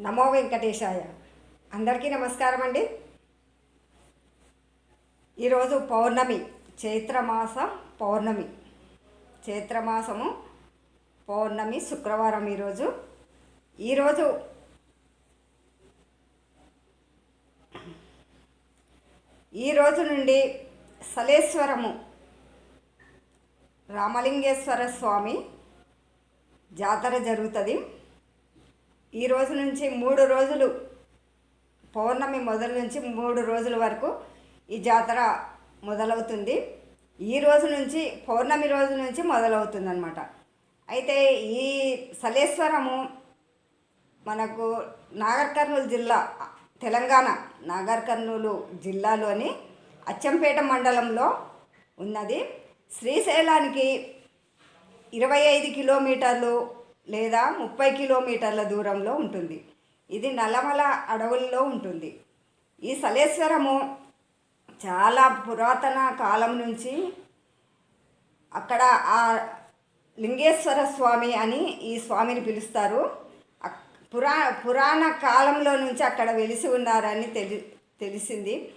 నమో వెంకటేశాయ. అందరికీ నమస్కారం అండి. ఈరోజు పౌర్ణమి చైత్రమాస పౌర్ణమి. చైత్రమాసము పౌర్ణమి శుక్రవారం ఈరోజు. ఈరోజు ఈ రోజు నుండి సలేశ్వరము రామలింగేశ్వర స్వామి జాతర జరుగుతుంది. ఈ రోజు నుంచి మూడు రోజులు పౌర్ణమి మొదలు నుంచి మూడు రోజుల వరకు ఈ జాతర మొదలవుతుంది. ఈ రోజు నుంచి పౌర్ణమి రోజు నుంచి మొదలవుతుందనమాట అయితే ఈ సలేశ్వరము మనకు నాగర్ కర్నూలు జిల్లా తెలంగాణ నాగర్ కర్నూలు జిల్లాలోని అచ్చంపేట మండలంలో ఉన్నది. శ్రీశైలానికి ఇరవై ఐదు కిలోమీటర్లు లేదా ముప్పై కిలోమీటర్ల దూరంలో ఉంటుంది. ఇది నల్లమల అడవుల్లో ఉంటుంది. ఈ సలేశ్వరము చాలా పురాతన కాలం నుంచి అక్కడ ఆ లింగేశ్వర స్వామి అని ఈ స్వామిని పిలుస్తారు. పురా పురాణ కాలంలో నుంచి అక్కడ వెలిసి ఉన్నారని తెలి తెలిసింది.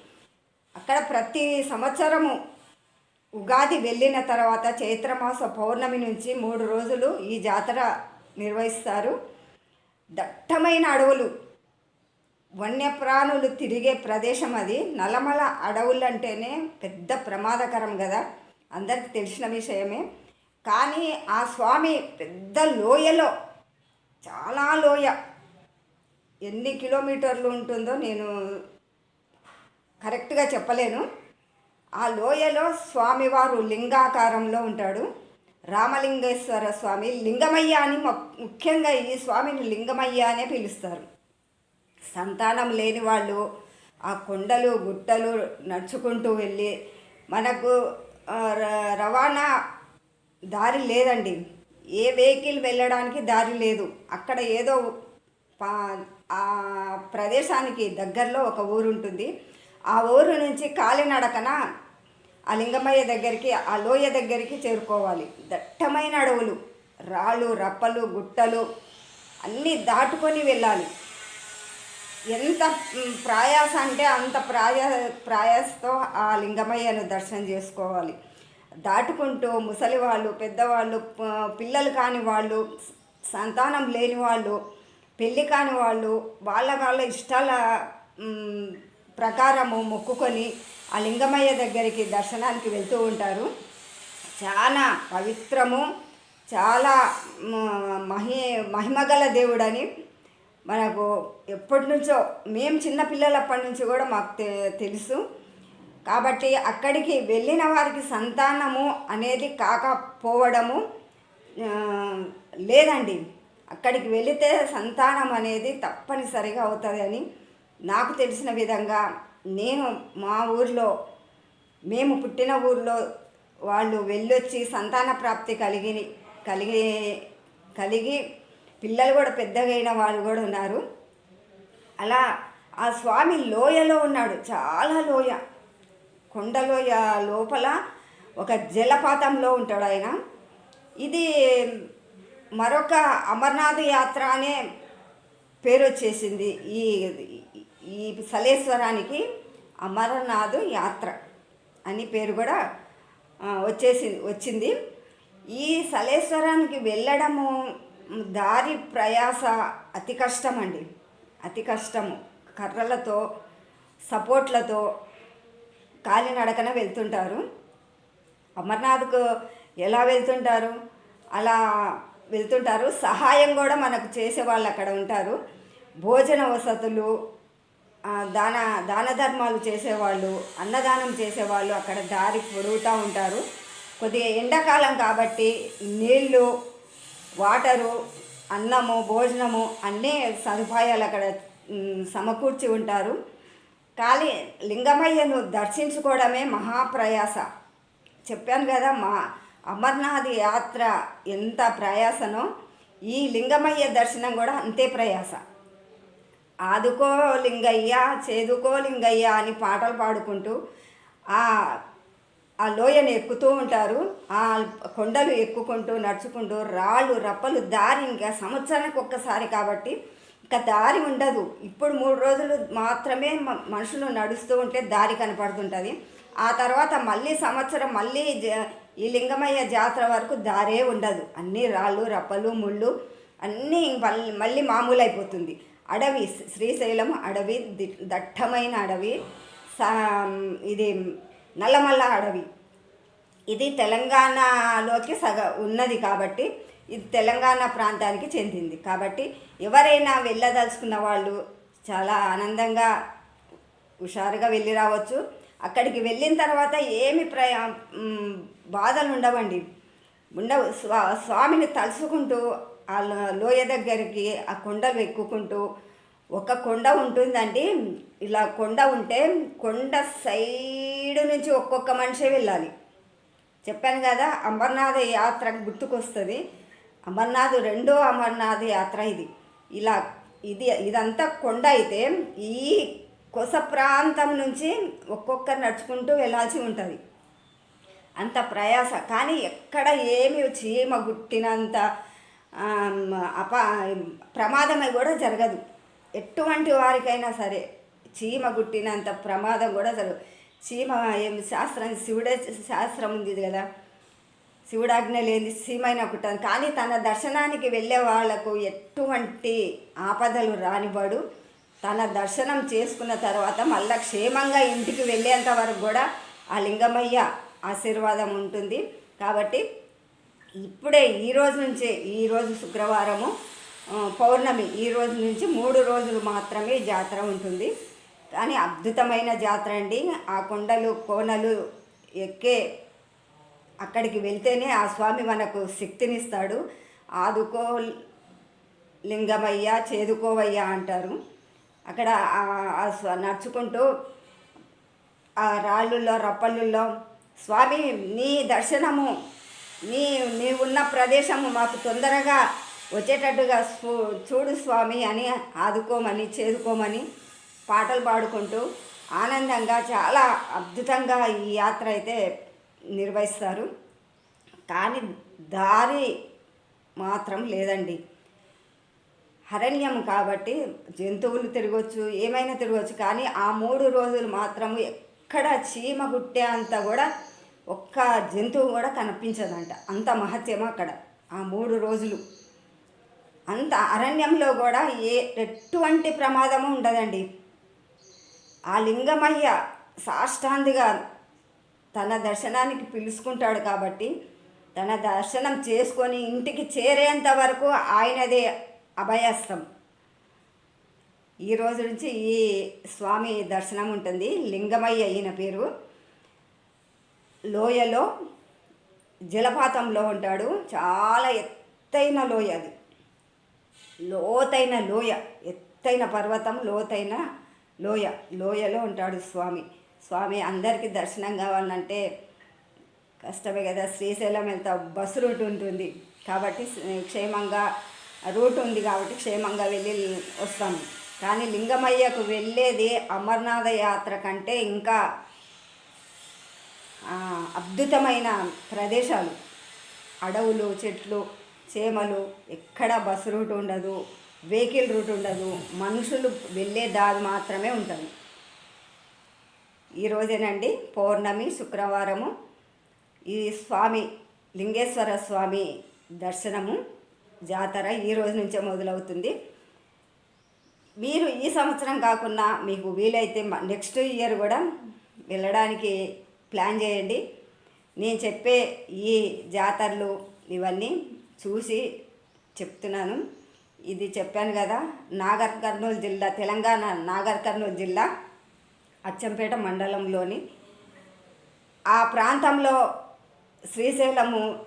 అక్కడ ప్రతి సంవత్సరము ఉగాది వెళ్ళిన తర్వాత చైత్రమాస పౌర్ణమి నుంచి మూడు రోజులు ఈ జాతర నిర్వహిస్తారు. దట్టమైన అడవులు వన్యప్రాణులు తిరిగే ప్రదేశం అది. నల్లమల అడవులు అంటేనే పెద్ద ప్రమాదకరం కదా. అందరికి తెలిసిన విషయమే. కానీ ఆ స్వామి పెద్ద లోయలో చాలా లోయ. ఎన్ని కిలోమీటర్లు ఉంటుందో నేను కరెక్ట్గా చెప్పలేను. ఆ లోయలో స్వామివారు లింగాకారంలో ఉంటాడు. రామలింగేశ్వర స్వామి లింగమయ్య అని ముఖ్యంగా ఈ స్వామిని లింగమయ్య అనే పిలుస్తారు. సంతానం లేని వాళ్ళు ఆ కొండలు గుట్టలు నడుచుకుంటూ వెళ్ళి మనకు ర- రవాణా దారి లేదండి. ఏ వెహికల్ వెళ్ళడానికి దారి లేదు. అక్కడ ఏదో ఆ ప్రదేశానికి దగ్గరలో ఒక ఊరు ఉంటుంది ఆ ఊరు నుంచి కాలినడకన ఆ లింగమయ్య దగ్గరికి ఆ లోయ దగ్గరికి చేరుకోవాలి. దట్టమైన అడవులు రాళ్ళు రప్పలు గుట్టలు అన్నీ దాటుకొని వెళ్ళాలి. ఎంత ప్రయాస అంటే అంత ప్రాయ ప్రయాసతో ఆ లింగమయ్యను దర్శనం చేసుకోవాలి. దాటుకుంటూ ముసలి వాళ్ళు పెద్దవాళ్ళు పిల్లలు కాని వాళ్ళు సంతానం లేని వాళ్ళు పెళ్ళి కాని వాళ్ళు వాళ్ళ వాళ్ళ ఇష్టాల ప్రకారము మొక్కుకొని ఆ లింగమయ్య దగ్గరికి దర్శనానికి వెళ్తూ ఉంటారు. చాలా పవిత్రము చాలా మహి మహిమగల దేవుడని మనకు ఎప్పటి నుంచో మేము చిన్నపిల్లలప్పటి నుంచి కూడా మాకు తె తెలుసు. కాబట్టి అక్కడికి వెళ్ళిన వారికి సంతానము అనేది కాకపోవడము లేదండి. అక్కడికి వెళితే సంతానం అనేది తప్పనిసరిగా అవుతుంది అని నాకు తెలిసిన విధంగా నేను మా ఊర్లో మేము పుట్టిన ఊర్లో వాళ్ళు వెళ్ళొచ్చి సంతాన ప్రాప్తి కలిగి కలిగి కలిగి పిల్లలు కూడా పెద్దగైన వాళ్ళు కూడా ఉన్నారు. అలా ఆ స్వామి లోయలో ఉన్నాడు. చాలా లోయ. కొండలోయ లోపల ఒక జలపాతంలో ఉంటాడు ఆయన. ఇది మరొక అమర్నాథ్ యాత్ర అనే పేరు వచ్చేసింది. ఈ ఈ సలేశ్వరానికి అమరనాథ్ యాత్ర అని పేరు కూడా వచ్చేసింది వచ్చింది. ఈ సలేశ్వరానికి వెళ్ళడము దారి ప్రయాస అతి కష్టం అండి అతి కష్టము. కర్రలతో సపోర్ట్లతో కాలినడకన వెళ్తుంటారు. అమర్నాథ్కు ఎలా వెళ్తుంటారు? అలా వెళ్తుంటారు. సహాయం కూడా మనకు చేసే వాళ్ళు అక్కడ ఉంటారు. భోజన వసతులు దాన దాన ధర్మాలు చేసేవాళ్ళు అన్నదానం చేసేవాళ్ళు అక్కడ దారి పొడుగుతూ ఉంటారు. కొద్దిగా ఎండాకాలం కాబట్టి నీళ్ళు వాటరు అన్నము భోజనము అన్నీ సదుపాయాలు అక్కడ సమకూర్చి ఉంటారు. కానీ లింగమయ్యను దర్శించుకోవడమే మహాప్రయాస. చెప్పాను కదా మా అమర్నాథ్ యాత్ర ఎంత ప్రయాసనో ఈ లింగమయ్య దర్శనం కూడా అంతే ప్రయాస. ఆదుకో లింగయ్య చేదుకో లింగయ్య అని పాటలు పాడుకుంటూ ఆ ఆ లోయను ఎక్కుతూ ఉంటారు. ఆ కొండలు ఎక్కుకుంటూ నడుచుకుంటూ రాళ్ళు రప్పలు దారి ఇంకా సంవత్సరానికి ఒక్కసారి కాబట్టి ఇంకా దారి ఉండదు. ఇప్పుడు మూడు రోజులు మాత్రమే మనుషులు నడుస్తూ ఉంటే దారి కనపడుతుంటుంది. ఆ తర్వాత మళ్ళీ సంవత్సరం మళ్ళీ జ- ఈ లింగమయ్య జాతర వరకు దారే ఉండదు. అన్ని రాళ్ళు రప్పలు ముళ్ళు అన్నీ మళ్ళీ మళ్ళీ మామూలు అయిపోతుంది అడవి శ్రీశైలం అడవి ది- దట్టమైన అడవి సా ఇది నల్లమల్ల అడవి. ఇది తెలంగాణలోకి సగ ఉన్నది కాబట్టి ఇది తెలంగాణ ప్రాంతానికి చెందింది. కాబట్టి ఎవరైనా వెళ్ళదలుచుకున్న వాళ్ళు చాలా ఆనందంగా హుషారుగా వెళ్ళి రావచ్చు. అక్కడికి వెళ్ళిన తర్వాత ఏమి ప్రయా బాధలు ఉండవండి. ఉండవు స్వా స్వామిని తలుచుకుంటూ ఆ లోయ దగ్గరికి ఆ కొండలు ఎక్కుకుంటూ ఒక కొండ ఉంటుందండి. ఇలా కొండ ఉంటే కొండ సైడ్ నుంచి ఒక్కొక్క మనిషి వెళ్ళాలి. చెప్పాను కదా అమర్నాథ యాత్ర గుర్తుకొస్తుంది. అమర్నాథ్ రెండో అమర్నాథ్ యాత్ర ఇది. ఇలా ఇది ఇదంతా కొండ అయితే ఈ కొస ప్రాంతం నుంచి ఒక్కొక్కరు నడుచుకుంటూ వెళ్ళాల్సి ఉంటుంది. అంత ప్రయాస. కానీ ఎక్కడ ఏమి చీమ గుట్టినంత అప ప్రమాదమే కూడా జరగదు. ఎటువంటి వారికైనా సరే చీమ గుట్టినంత ప్రమాదం కూడా జరగదు. చీమ ఏం శాస్త్రం శివుడే శాస్త్రం ఉంది కదా? శివుడాజ్ఞ లేని సీమైన పుట్టాను కానీ తన దర్శనానికి వెళ్ళే వాళ్ళకు ఎటువంటి ఆపదలు రానివాడు తన దర్శనం చేసుకున్న తర్వాత మళ్ళా క్షేమంగా ఇంటికి వెళ్ళేంత వరకు కూడా ఆ లింగమయ్య ఆశీర్వాదం ఉంటుంది. కాబట్టి ఇప్పుడే ఈ రోజు నుంచే ఈరోజు శుక్రవారము పౌర్ణమి ఈ రోజు నుంచి మూడు రోజులు మాత్రమే జాతర ఉంటుంది. కానీ అద్భుతమైన జాతర అండి. ఆ కొండలు కోనలు ఎక్కే అక్కడికి వెళ్తేనే ఆ స్వామి మనకు శక్తినిస్తాడు. ఆదుకో లింగమయ్య చేదుకోవయ్య అంటారు. అక్కడ ఆ- నడుచుకుంటూ ఆ రాళ్ళుల్లో రప్పళ్ళుల్లో స్వామి నీ దర్శనము నీ నీవున్న ఉన్న ప్రదేశము మాకు తొందరగా వచ్చేటట్టుగా చూడు స్వామి అని ఆదుకోమని చేదుకోమని పాటలు పాడుకుంటూ ఆనందంగా చాలా అద్భుతంగా ఈ యాత్ర అయితే నిర్వహిస్తారు. కానీ దారి మాత్రం లేదండి. అరణ్యం కాబట్టి జంతువులు తిరగవచ్చు ఏమైనా తిరగవచ్చు కానీ ఆ మూడు రోజులు మాత్రము ఎక్కడ చీమ గుట్టే అంత కూడా ఒక్క జంతువు కూడా కనిపించదంట. అంత మహత్యం అక్కడ. ఆ మూడు రోజులు. అంత అరణ్యంలో కూడా ఏ ఎటువంటి ప్రమాదము ఉండదండి. ఆ లింగమయ్య సాష్టాందిగా తన దర్శనానికి పిలుచుకుంటాడు కాబట్టి తన దర్శనం చేసుకొని ఇంటికి చేరేంత వరకు ఆయనదే అభయస్త్రం ఈ రోజు నుంచి ఈ స్వామి దర్శనం ఉంటుంది. లింగమయ్య ఈయన పేరు. లోయలో జలపాతంలో ఉంటాడు. చాలా ఎత్తైన లోయ అది. లోతైన లోయ ఎత్తైన పర్వతం లోతైన లోయ. లోయలో ఉంటాడు స్వామి. స్వామి అందరికీ దర్శనం కావాలంటే కష్టమే కదా. శ్రీశైలం వెళ్తా బస్సు రూట్ ఉంటుంది. కాబట్టి క్షేమంగా రూట్ ఉంది కాబట్టి క్షేమంగా వెళ్ళి వస్తాము. కానీ లింగమయ్యకు వెళ్ళేది అమర్నాథ యాత్ర కంటే ఇంకా అద్భుతమైన ప్రదేశాలు. అడవులు చెట్లు చేమలు ఎక్కడ బస్సు రూట్ ఉండదు వెహికల్ రూట్ ఉండదు మనుషులు వెళ్ళే దారి మాత్రమే ఉంటుంది. ఈరోజేనండి పౌర్ణమి శుక్రవారము ఈ స్వామి లింగేశ్వర స్వామి దర్శనము జాతర ఈ రోజు నుంచే మొదలవుతుంది. మీరు ఈ సంవత్సరం కాకుండా మీకు వీలైతే నెక్స్ట్ ఇయర్ కూడా వెళ్ళడానికి ప్లాన్ చేయండి. నేను చెప్పే ఈ జాతరలు ఇవన్నీ చూసి చెప్తున్నాను. ఇది చెప్పాను కదా నాగర్ కర్నూలు జిల్లా తెలంగాణ నాగర్ కర్నూలు జిల్లా అచ్చంపేట మండలంలోని. ఆ ప్రాంతంలో శ్రీశైలము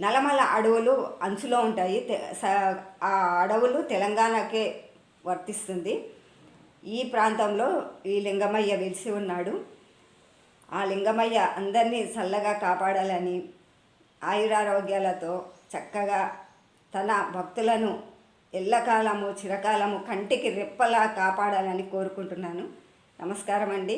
నలమల అడవులు అంచులో ఉంటాయి. స- ఆ అడవులు తెలంగాణకే వర్తిస్తుంది. ఈ ప్రాంతంలో ఈ లింగమయ్య వెలిసి ఉన్నాడు. ఆ లింగమయ్య అందరినీ చల్లగా కాపాడాలని ఆయురారోగ్యాలతో చక్కగా తన భక్తులను ఎల్లకాలము చిరకాలము కంటికి రెప్పలా కాపాడాలని కోరుకుంటున్నాను. నమస్కారం అండి